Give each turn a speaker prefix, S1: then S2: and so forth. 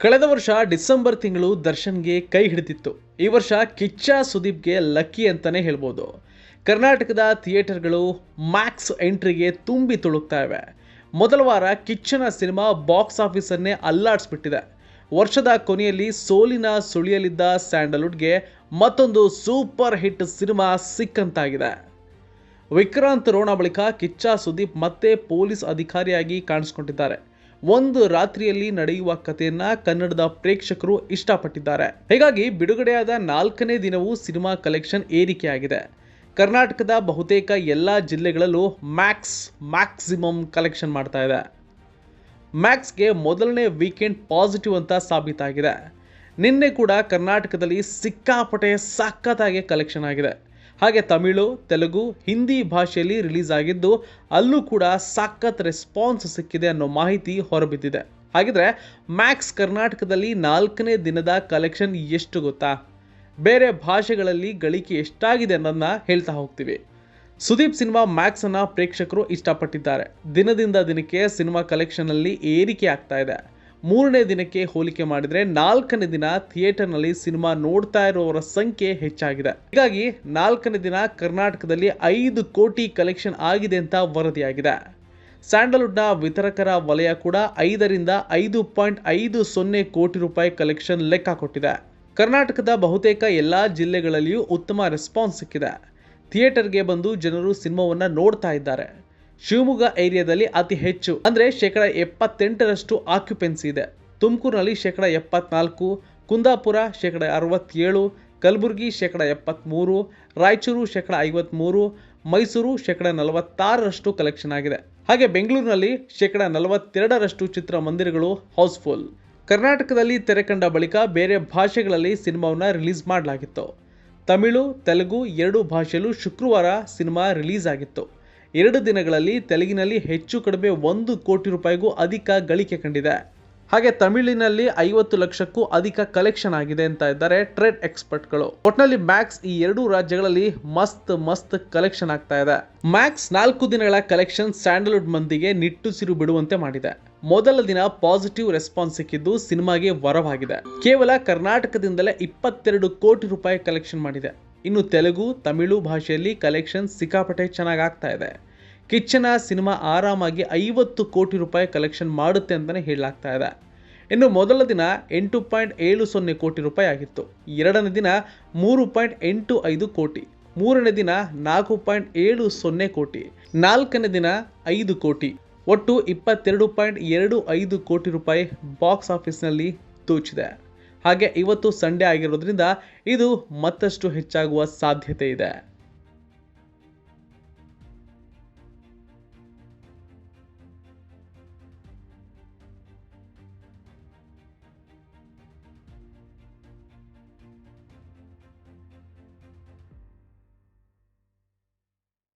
S1: ಕಳೆದ ವರ್ಷ ಡಿಸೆಂಬರ್ ತಿಂಗಳು ದರ್ಶನ್ಗೆ ಕೈ ಹಿಡಿದಿತ್ತು. ಈ ವರ್ಷ ಕಿಚ್ಚ ಸುದೀಪ್ಗೆ ಲಕ್ಕಿ ಅಂತಾನೆ ಹೇಳ್ಬೋದು. ಕರ್ನಾಟಕದ ಥಿಯೇಟರ್ಗಳು ಮ್ಯಾಕ್ಸ್ ಎಂಟ್ರಿಗೆ ತುಂಬಿ ತುಳುಕ್ತಾ ಇವೆ ಮೊದಲ ವಾರ ಕಿಚ್ಚನ ಸಿನಿಮಾ ಬಾಕ್ಸ್ ಆಫೀಸನ್ನೇ ಅಲ್ಲಾಡಿಸ್ಬಿಟ್ಟಿದೆ. ವರ್ಷದ ಕೊನೆಯಲ್ಲಿ ಸೋಲಿನ ಸುಳಿಯಲಿದ್ದ ಸ್ಯಾಂಡಲ್ವುಡ್ಗೆ ಮತ್ತೊಂದು ಸೂಪರ್ ಹಿಟ್ ಸಿನಿಮಾ ಸಿಕ್ಕಂತಾಗಿದೆ. ವಿಕ್ರಾಂತ್ ರೋಣ ಬಳಿಕ ಕಿಚ್ಚ ಸುದೀಪ್ ಮತ್ತೆ ಪೊಲೀಸ್ ಅಧಿಕಾರಿಯಾಗಿ ಕಾಣಿಸಿಕೊಂಡಿದ್ದಾರೆ. ಒಂದು ರಾತ್ರಿಯಲ್ಲಿ ನಡೆಯುವ ಕಥೆಯನ್ನ ಕನ್ನಡದ ಪ್ರೇಕ್ಷಕರು ಇಷ್ಟಪಟ್ಟಿದ್ದಾರೆ. ಹೀಗಾಗಿ ಬಿಡುಗಡೆಯಾದ ನಾಲ್ಕನೇ ದಿನವೂ ಸಿನಿಮಾ ಕಲೆಕ್ಷನ್ ಏರಿಕೆಯಾಗಿದೆ. ಕರ್ನಾಟಕದ ಬಹುತೇಕ ಎಲ್ಲ ಜಿಲ್ಲೆಗಳಲ್ಲೂ ಮ್ಯಾಕ್ಸ್, ಮ್ಯಾಕ್ಸಿಮಮ್ ಕಲೆಕ್ಷನ್ ಮಾಡ್ತಾ ಇದೆ. ಮ್ಯಾಕ್ಸ್ಗೆ ಮೊದಲನೇ ವೀಕೆಂಡ್ ಪಾಸಿಟಿವ್ ಅಂತ ಸಾಬೀತಾಗಿದೆ. ನಿನ್ನೆ ಕೂಡ ಕರ್ನಾಟಕದಲ್ಲಿ ಸಿಕ್ಕಾಪಟ್ಟೆ ಸಖತ್ತಾಗಿ ಕಲೆಕ್ಷನ್ ಆಗಿದೆ. ಹಾಗೆ ತಮಿಳು, ತೆಲುಗು, ಹಿಂದಿ ಭಾಷೆಯಲ್ಲಿ ರಿಲೀಸ್ ಆಗಿದ್ದು ಅಲ್ಲೂ ಕೂಡ ಸಖತ್ ರೆಸ್ಪಾನ್ಸ್ ಸಿಕ್ಕಿದೆ ಅನ್ನೋ ಮಾಹಿತಿ ಹೊರಬಿದ್ದಿದೆ. ಹಾಗಿದ್ರೆ ಮ್ಯಾಕ್ಸ್ ಕರ್ನಾಟಕದಲ್ಲಿ ನಾಲ್ಕನೇ ದಿನದ ಕಲೆಕ್ಷನ್ ಎಷ್ಟು ಗೊತ್ತಾ? ಬೇರೆ ಭಾಷೆಗಳಲ್ಲಿ ಗಳಿಕೆ ಎಷ್ಟಾಗಿದೆ ಅನ್ನೋದನ್ನ ಹೇಳ್ತಾ ಹೋಗ್ತೀವಿ. ಸುದೀಪ್ ಸಿನಿಮಾ ಮ್ಯಾಕ್ಸನ್ನು ಪ್ರೇಕ್ಷಕರು ಇಷ್ಟಪಟ್ಟಿದ್ದಾರೆ. ದಿನದಿಂದ ದಿನಕ್ಕೆ ಸಿನಿಮಾ ಕಲೆಕ್ಷನ್ ಅಲ್ಲಿ ಏರಿಕೆ ಆಗ್ತಾ ಇದೆ. ಮೂರನೇ ದಿನಕ್ಕೆ ಹೋಲಿಕೆ ಮಾಡಿದರೆ ನಾಲ್ಕನೇ ದಿನ ಥಿಯೇಟರ್ನಲ್ಲಿ ಸಿನಿಮಾ ನೋಡ್ತಾ ಇರುವವರ ಸಂಖ್ಯೆ ಹೆಚ್ಚಾಗಿದೆ. ಹೀಗಾಗಿ ನಾಲ್ಕನೇ ದಿನ ಕರ್ನಾಟಕದಲ್ಲಿ ಐದು ಕೋಟಿ ಕಲೆಕ್ಷನ್ ಆಗಿದೆ ಅಂತ ವರದಿಯಾಗಿದೆ. ಸ್ಯಾಂಡಲ್ವುಡ್ನ ವಿತರಕರ ವಲಯ ಕೂಡ ಐದರಿಂದ ಐದು ಪಾಯಿಂಟ್ ಐದು ಸೊನ್ನೆ ಕೋಟಿ ರೂಪಾಯಿ ಕಲೆಕ್ಷನ್ ಲೆಕ್ಕ ಕೊಟ್ಟಿದೆ. ಕರ್ನಾಟಕದ ಬಹುತೇಕ ಎಲ್ಲ ಜಿಲ್ಲೆಗಳಲ್ಲಿಯೂ ಉತ್ತಮ ರೆಸ್ಪಾನ್ಸ್ ಸಿಕ್ಕಿದೆ. ಥಿಯೇಟರ್ಗೆ ಬಂದು ಜನರು ಸಿನಿಮಾವನ್ನ ನೋಡ್ತಾ ಇದ್ದಾರೆ. ಶಿವಮೊಗ್ಗ ಏರಿಯಾದಲ್ಲಿ ಅತಿ ಹೆಚ್ಚು, ಅಂದ್ರೆ ಶೇಕಡ ಎಪ್ಪತ್ತೆಂಟರಷ್ಟು ಆಕ್ಯುಪೆನ್ಸಿ ಇದೆ. ತುಮಕೂರಿನಲ್ಲಿ ಶೇಕಡ ಎಪ್ಪತ್ನಾಲ್ಕು, ಕುಂದಾಪುರ ಶೇಕಡ ಅರವತ್ತೇಳು, ಕಲಬುರಗಿ ಶೇಕಡ ಎಪ್ಪತ್ತ್ಮೂರು ರಾಯಚೂರು ಶೇಕಡ ಐವತ್ತ್ಮೂರು ಮೈಸೂರು ಶೇಕಡ ನಲವತ್ತಾರರಷ್ಟು ಕಲೆಕ್ಷನ್ ಆಗಿದೆ. ಹಾಗೆ ಬೆಂಗಳೂರಿನಲ್ಲಿ ಶೇಕಡ ನಲವತ್ತೆರಡರಷ್ಟು ಚಿತ್ರಮಂದಿರಗಳು ಹೌಸ್ಫುಲ್ ಕರ್ನಾಟಕದಲ್ಲಿ ತೆರೆ ಕಂಡ ಬಳಿಕ ಬೇರೆ ಭಾಷೆಗಳಲ್ಲಿ ಸಿನಿಮಾವನ್ನು ರಿಲೀಸ್ ಮಾಡಲಾಗಿತ್ತು. ತಮಿಳು, ತೆಲುಗು ಎರಡು ಭಾಷೆಯಲ್ಲೂ ಶುಕ್ರವಾರ ಸಿನಿಮಾ ರಿಲೀಸ್ ಆಗಿತ್ತು. ಎರಡು ದಿನಗಳಲ್ಲಿ ತೆಲುಗಿನಲ್ಲಿ ಹೆಚ್ಚು ಕಡಿಮೆ ಒಂದು ಕೋಟಿ ರೂಪಾಯಿಗೂ ಅಧಿಕ ಗಳಿಕೆ ಕಂಡಿದೆ. ಹಾಗೆ ತಮಿಳಿನಲ್ಲಿ ಐವತ್ತು ಲಕ್ಷಕ್ಕೂ ಅಧಿಕ ಕಲೆಕ್ಷನ್ ಆಗಿದೆ ಅಂತ ಇದ್ದಾರೆ ಟ್ರೇಡ್ ಎಕ್ಸ್ಪರ್ಟ್ಗಳು ಒಟ್ನಲ್ಲಿ ಮ್ಯಾಕ್ಸ್ ಈ ಎರಡೂ ರಾಜ್ಯಗಳಲ್ಲಿ ಮಸ್ತ್ ಮಸ್ತ್ ಕಲೆಕ್ಷನ್ ಆಗ್ತಾ ಇದೆ. ಮ್ಯಾಕ್ಸ್ ನಾಲ್ಕು ದಿನಗಳ ಕಲೆಕ್ಷನ್ ಸ್ಯಾಂಡಲ್ವುಡ್ ಮಂದಿಗೆ ನಿಟ್ಟುಸಿರು ಬಿಡುವಂತೆ ಮಾಡಿದೆ. ಮೊದಲ ದಿನ ಪಾಸಿಟಿವ್ ರೆಸ್ಪಾನ್ಸ್ ಸಿಕ್ಕಿದ್ದು ಸಿನಿಮಾಗೆ ವರವಾಗಿದೆ. ಕೇವಲ ಕರ್ನಾಟಕದಿಂದಲೇ ಇಪ್ಪತ್ತೆರಡು ಕೋಟಿ ರೂಪಾಯಿ ಕಲೆಕ್ಷನ್ ಮಾಡಿದೆ. ಇನ್ನು ತೆಲುಗು, ತಮಿಳು ಭಾಷೆಯಲ್ಲಿ ಕಲೆಕ್ಷನ್ ಸಿಕ್ಕಾಪಟ್ಟೆ ಚೆನ್ನಾಗಿ ಆಗ್ತಾ ಇದೆ. ಕಿಚ್ಚನ ಸಿನಿಮಾ ಆರಾಮಾಗಿ ಐವತ್ತು ಕೋಟಿ ರೂಪಾಯಿ ಕಲೆಕ್ಷನ್ ಮಾಡುತ್ತೆ ಅಂತಲೇ ಹೇಳಲಾಗ್ತಾ ಇದೆ. ಇನ್ನು ಮೊದಲ ದಿನ ಎಂಟು ಪಾಯಿಂಟ್ ಏಳು ಸೊನ್ನೆ ಕೋಟಿ ರೂಪಾಯಿ ಆಗಿತ್ತು. ಎರಡನೇ ದಿನ ಮೂರು ಪಾಯಿಂಟ್ ಎಂಟು ಐದು ಕೋಟಿ. ಮೂರನೇ ದಿನ ನಾಲ್ಕು ಪಾಯಿಂಟ್ ಏಳು ಸೊನ್ನೆ ಕೋಟಿ. ನಾಲ್ಕನೇ ದಿನ ಐದು ಕೋಟಿ. ಒಟ್ಟು ಇಪ್ಪತ್ತೆರಡು ಪಾಯಿಂಟ್ ಎರಡು ಐದು ಕೋಟಿ ರೂಪಾಯಿ ಬಾಕ್ಸ್ ಆಫೀಸ್ನಲ್ಲಿ ತೂಚಿದೆ. ಹಾಗೆ ಇವತ್ತು ಸಂಡೇ ಆಗಿರೋದ್ರಿಂದ ಇದು ಮತ್ತಷ್ಟು ಹೆಚ್ಚಾಗುವ ಸಾಧ್ಯತೆ ಇದೆ.